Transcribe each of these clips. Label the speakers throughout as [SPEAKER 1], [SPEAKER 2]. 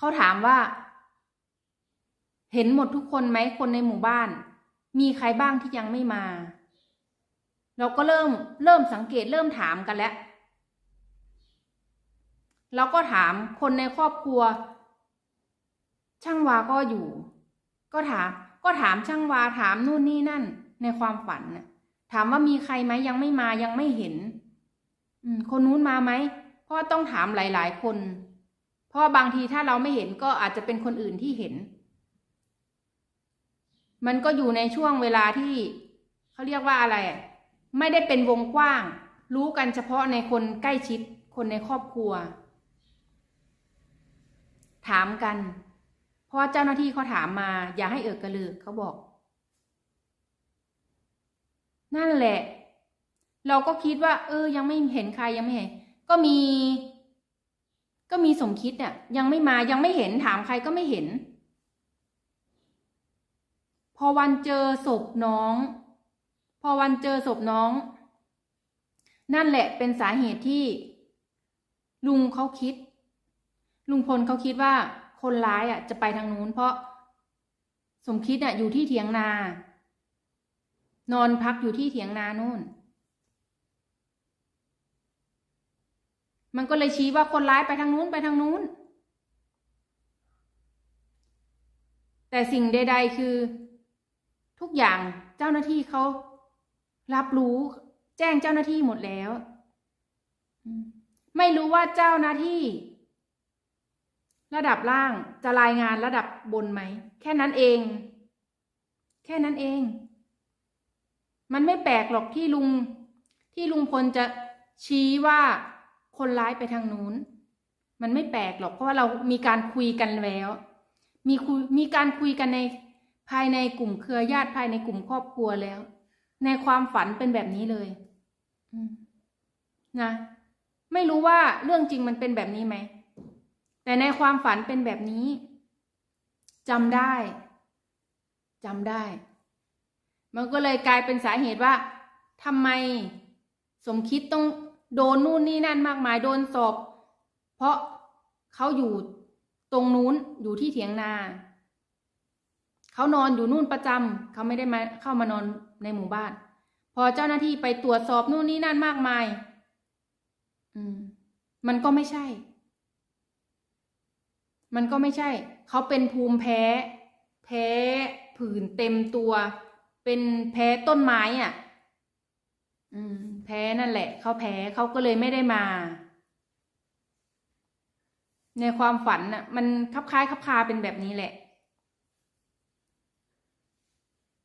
[SPEAKER 1] เขาถามว่า เห็นหมดทุกคนไหมคนในหมู่บ้าน มีใครบ้างที่ยังไม่มา เราก็เริ่มเริ่มสังเกตเริ่มถามกันแล้วเราก็ถามคนในครอบครัว ช่างวาก็อยู่ ก็ถาม ก็ถามช่างวาถามนู่นนี่นั่น ในความฝันน่ะ ถามว่ามีใครไหมยังไม่มายังไม่เห็น อืม คนนู้นมาไหมเพราะต้องถามหลาย ๆ คน เพราะบางทีถ้าเราไม่เห็นก็อาจจะเป็นคนอื่นที่เห็น มันก็อยู่ในช่วงเวลาที่เขาเรียกว่าอะไร ไม่ได้เป็นวงกว้าง รู้กันเฉพาะในคนใกล้ชิด คนในครอบครัว ถามกัน เพราะเจ้าหน้าที่เขาถามมา อย่าให้เอิกกระลือเขาบอก นั่นแหละ เราก็คิดว่า เออ ยังไม่เห็นใครยังไม่เห็น ก็มี ก็มีสมคิดเนี่ยยังไม่มายังไม่เห็นถามใครก็ไม่เห็น พอวันเจอศพน้อง พอวันเจอศพน้อง นั่นแหละเป็นสาเหตุที่ ลุงเขาคิด ลุงพลเขาคิดว่าคนร้ายอะ จะไปทางนู้น เพราะสมคิดอะอยู่ที่เถียงนา นอนพักอยู่ที่เถียงนานู่น มันก็เลยชี้ว่าคนร้ายไปทางนู้นไปทางนู้น แต่สิ่งใด ๆ คือ ทุกอย่างเจ้าหน้าที่เขารับรู้แจ้งเจ้าหน้าที่หมดแล้ว ไม่รู้ว่าเจ้าหน้าที่ ระดับล่างจะรายงานระดับบนไหม แค่นั้นเอง แค่นั้นเอง มันไม่แปลกหรอกที่ลุงที่ลุงพลจะชี้ว่า คนร้ายไปทางนู้น มันไม่แปลกหรอก เพราะว่าเรามีการคุยกันแล้ว มีคุยมีการคุยกันในภายในกลุ่มเครือญาติภายในกลุ่มครอบครัวแล้ว ในความฝันเป็นแบบนี้เลยนะ ไม่รู้ว่าเรื่องจริงมันเป็นแบบนี้ไหม แต่ในความฝันเป็นแบบนี้จำได้จำได้ มันก็เลยกลายเป็นสาเหตุว่าทำไมสมคิดต้อง โดนนู่นนี่นั่นมากมายโดนสอบ เพราะเขาอยู่ตรงนู้นอยู่ที่เถียงนา เขานอนอยู่นู่นประจำเขาไม่ได้มาเข้ามานอนในหมู่บ้าน พอเจ้าหน้าที่ไปตรวจสอบนู่นนี่นั่นมากมาย อืม มันก็ไม่ใช่ มันก็ไม่ใช่ เขาเป็นภูมิแพ้ แพ้ผื่นเต็มตัว เป็นแพ้ต้นไม้อะ อืม แพ้นั่นแหละ เขาแพ้เขาก็เลยไม่ได้มา ในความฝันน่ะ มันคับคล้ายคับคาเป็นแบบนี้แหละ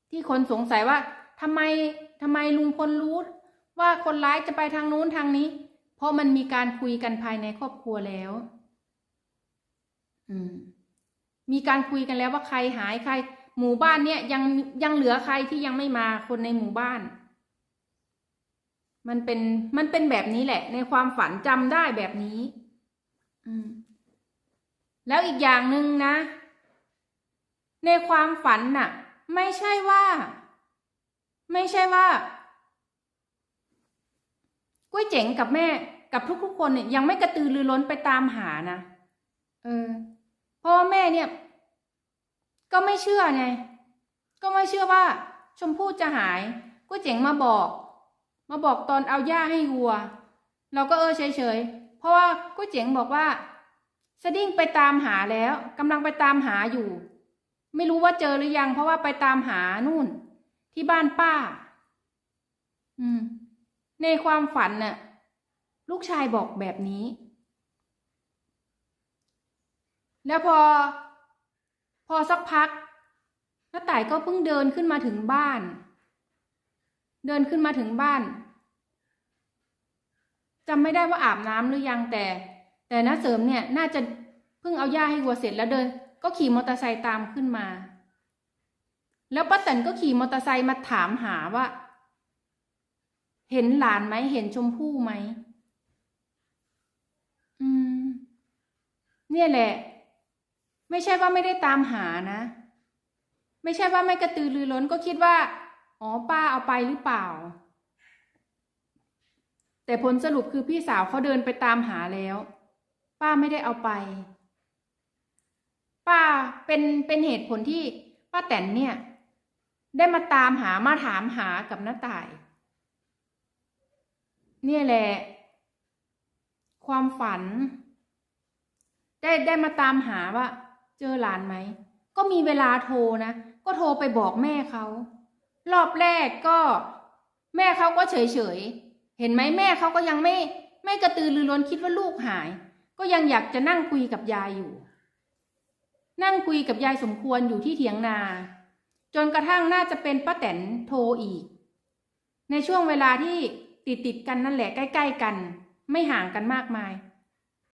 [SPEAKER 1] ที่คนสงสัยว่าทำไมทำไมลุงพลรู้ว่าคนร้ายจะไปทางนู้นทางนี้ เพราะมันมีการคุยกันภายในครอบครัวแล้ว อืม มีการคุยกันแล้วว่าใครหายใคร หมู่บ้านเนี่ยยังยังเหลือใครที่ยังไม่มาคนในหมู่บ้าน มันเป็นมันเป็นแบบนี้แหละ ในความฝันจำได้แบบนี้ อืม แล้วอีกอย่างหนึ่งนะ ในความฝันน่ะ ไม่ใช่ว่า ไม่ใช่ว่ากุ้ยเจ๋งกับแม่กับทุกๆคนเนี่ยยังไม่กระตือรือร้นไปตามหานะเออเพราะว่าแม่เนี่ย ก็ไม่เชื่อไง ก็ไม่เชื่อว่า ชมพู่จะหายกุ้ยเจ๋งมาบอก มาบอกตอนเอาหญ้าให้วัว เราก็เออเฉยๆ เพราะว่ากุ้ยเจ๋งบอกว่าสดิ้งไปตามหาแล้วกำลังไปตามหาอยู่ ไม่รู้ว่าเจอหรือยัง เพราะว่าไปตามหานู่น ที่บ้านป้า อืม ในความฝันน่ะ ลูกชายบอกแบบนี้ แล้วพอ พอสักพักน้าต่ายก็เพิ่งเดินขึ้นมาถึงบ้าน เดินขึ้นมาถึงบ้านจำไม่ได้ว่าอาบน้ำหรือยังแต่ แต่น้าเสริมเนี่ยน่าจะเพิ่งเอาหญ้าให้วัวเสร็จแล้วเดิน ก็ขี่มอเตอร์ไซค์ตามขึ้นมา แล้วป้าแตนก็ขี่มอเตอร์ไซค์มาถามหาว่า เห็นหลานไหมเห็นชมพู่ไหมอืม เนี่ยแหละ ไม่ใช่ว่าไม่ได้ตามหานะ ไม่ใช่ว่าไม่กระตือรือร้นก็คิดว่า อ๋อป้าเอาไปหรือเปล่า แต่ผลสรุปคือพี่สาวเขาเดินไปตามหาแล้ว ป้าไม่ได้เอาไป ป้าเป็นเป็นเหตุผลที่ป้าแตนเนี่ย ได้มาตามหามาถามหากับน้าต่าย เนี่ยแหละ ความฝัน ได้ได้มาตามหาว่า เจอหลานไหม ก็มีเวลาโทรนะ ก็โทรไปบอกแม่เขา รอบแรกก็ แม่เขาก็เฉยเฉยๆเห็นไหมแม่เขาก็ยังไม่ ไม่กระตือรือร้นคิดว่าลูกหาย ก็ยังอยากจะนั่งคุยกับยายอยู่ นั่งคุยกับยายสมควรอยู่ที่เถียงนา จนกระทั่งน่าจะเป็นป้าแตนโทรอีก ในช่วงเวลาที่ติดติดกันนั่นแหละใกล้ ๆ กัน ไม่ห่างกันมากมาย